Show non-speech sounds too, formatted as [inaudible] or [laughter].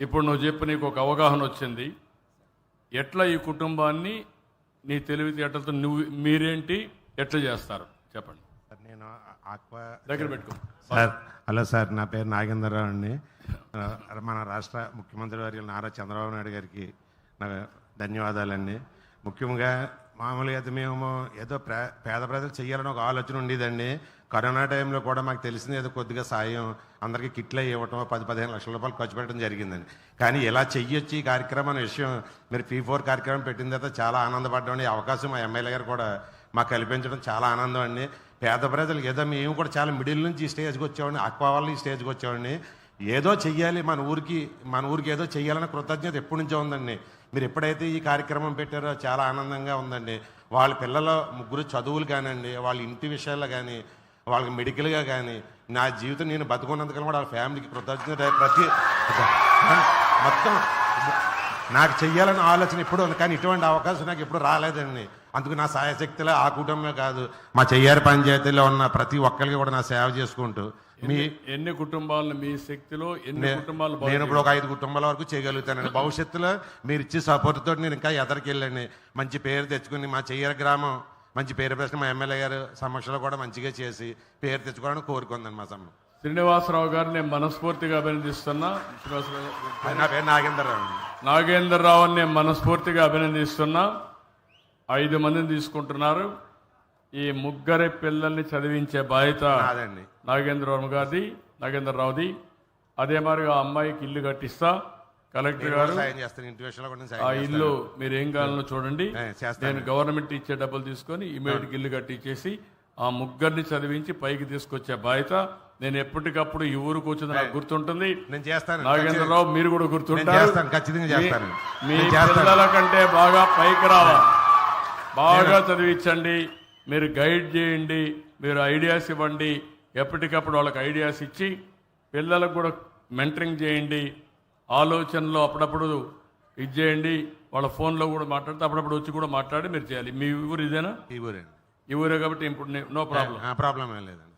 ఇప్పుడు నువ్వు చెప్పు నీకు ఒక అవగాహన వచ్చింది. ఎట్లా ఈ కుటుంబాన్ని నీ తెలివితేటలతో నువ్వు మీరేంటి ఎట్లా చేస్తారు? చెప్పండి. సార్ నేను ఆక్వా దగ్గర పెట్టుకో. సార్ హలో సార్ నా పేరు నాగేంద్రరావు అండి. మన రాష్ట్ర ముఖ్యమంత్రి వారి నారా చంద్రబాబు నాయుడు గారికి నా ధన్యవాదాలండి. ముఖ్యంగా మామూలుగా అయితే మేము ఏదో పేద ప్రజలు చేయాలని ఒక ఆలోచన ఉండేదండి. కరోనా టైంలో కూడా మాకు తెలిసింది ఏదో కొద్దిగా సాయం అందరికీ కిట్లు ఇవ్వటం పది పదిహేను లక్షల రూపాయలు ఖర్చు పెట్టడం జరిగిందండి. కానీ ఇలా చెయ్యొచ్చు ఈ కార్యక్రమం అనే విషయం మీరు పీ ఫోర్ కార్యక్రమం పెట్టిన తర్వాత చాలా ఆనందపడ్డాం ఈ అవకాశం మా ఎమ్మెల్యే గారు కూడా మాకు కల్పించడం చాలా ఆనందం అండి. పేద ప్రజలు ఏదో మేము కూడా చాలా మిడిల్ నుంచి ఈ స్టేజ్కి వచ్చామండి. అక్వా వాళ్ళు ఈ స్టేజ్కి వచ్చామండి. ఏదో చెయ్యాలి. మన ఊరికి మన ఊరికి ఏదో చెయ్యాలన్న కృతజ్ఞత ఎప్పటి నుంచో ఉందండి. మీరు ఎప్పుడైతే ఈ కార్యక్రమం పెట్టారో చాలా ఆనందంగా ఉందండి. వాళ్ళ పిల్లల ముగ్గురు చదువులు కానివ్వండి వాళ్ళ ఇంటి విషయాల్లో కానీ వాళ్ళకి మెడికల్గా కానీ నా జీవితం నేను బతుకున్నందుకని కూడా వాళ్ళ ఫ్యామిలీకి కృతజ్ఞత ప్రతి [laughs] మొత్తం నాకు చెయ్యాలన్న ఆలోచన ఎప్పుడు ఉంది. కానీ ఇటువంటి అవకాశం నాకు ఎప్పుడు రాలేదండి. అందుకు నా సాయశక్తిలో ఆ కుటుంబమే కాదు మా చెయ్యారి పంచాయతీలో ఉన్న ప్రతి ఒక్కరికి కూడా నా సేవ చేసుకుంటూ మీ ఎన్ని కుటుంబాలను మీ శక్తిలో ఎన్ని కుటుంబాలు నేను ఇప్పుడు ఒక ఐదు కుటుంబాల వరకు చేయగలుగుతానండి. భవిష్యత్తులో మీరు ఇచ్చే సపోర్ట్ తోటి నేను ఇంకా ఎదరికి వెళ్ళండి. మంచి పేరు తెచ్చుకుని మా చెయ్యర గ్రామం మంచి పేరు ప్రశ్న మా ఎమ్మెల్యే గారు సమక్షంలో కూడా మంచిగా చేసి పేరు తెచ్చుకోవాలని కోరుకుందండి మా సమ్మ శ్రీనివాసరావు గారిని నేను మనస్ఫూర్తిగా అభినందిస్తున్నా. శ్రీనివాసరావు గారు. అది నా పేరు నాగేంద్రరావు అండి. నాగేంద్రరావుని నేను మనస్ఫూర్తిగా అభినందిస్తున్నా. ఐదు మందిని తీసుకుంటున్నారు. ఈ ముగ్గురి పిల్లల్ని చదివించే బాధ్యత నాదండి. నాగేంద్రరావు గారిది నాగేంద్రరావుది అదే మాదిరిగా అమ్మాయికి ఇల్లు కట్టిస్తా. కలెక్టర్ గారు ఆ ఇల్లు మీరు ఏం కావాలో చూడండి. నేను గవర్నమెంట్ ఇచ్చే డబ్బులు తీసుకొని ఇమీడియట్ ఇల్లు కట్టించేసి ఆ ముగ్గురిని చదివించి పైకి తీసుకొచ్చే బాధ్యత నేను ఎప్పటికప్పుడు ఈ ఊరికి వచ్చింది నాకు గుర్తుంటుంది. నేను చేస్తాను. నాగేంద్రరావు మీరు కూడా గుర్తుంటారు. చేస్తాను ఖచ్చితంగా చేస్తాను. మీ పిల్లల కంటే బాగా పైకి రావాలి. బాగా చదివించండి. మీరు గైడ్ చేయండి. మీరు ఐడియాస్ ఇవ్వండి. ఎప్పటికప్పుడు వాళ్ళకి ఐడియాస్ ఇచ్చి పిల్లలకు కూడా మెంటరింగ్ చేయండి ఆలోచనలో అప్పుడప్పుడు ఇది చేయండి వాళ్ళ ఫోన్లో కూడా మాట్లాడితే అప్పుడప్పుడు వచ్చి కూడా మాట్లాడి మీరు చేయాలి. మీ ఊరు ఇదేనా? ఈ ఊరే ఈ ఊరే కాబట్టి ఇప్పుడు నో ప్రాబ్లం ప్రాబ్లం ఏం లేదండి.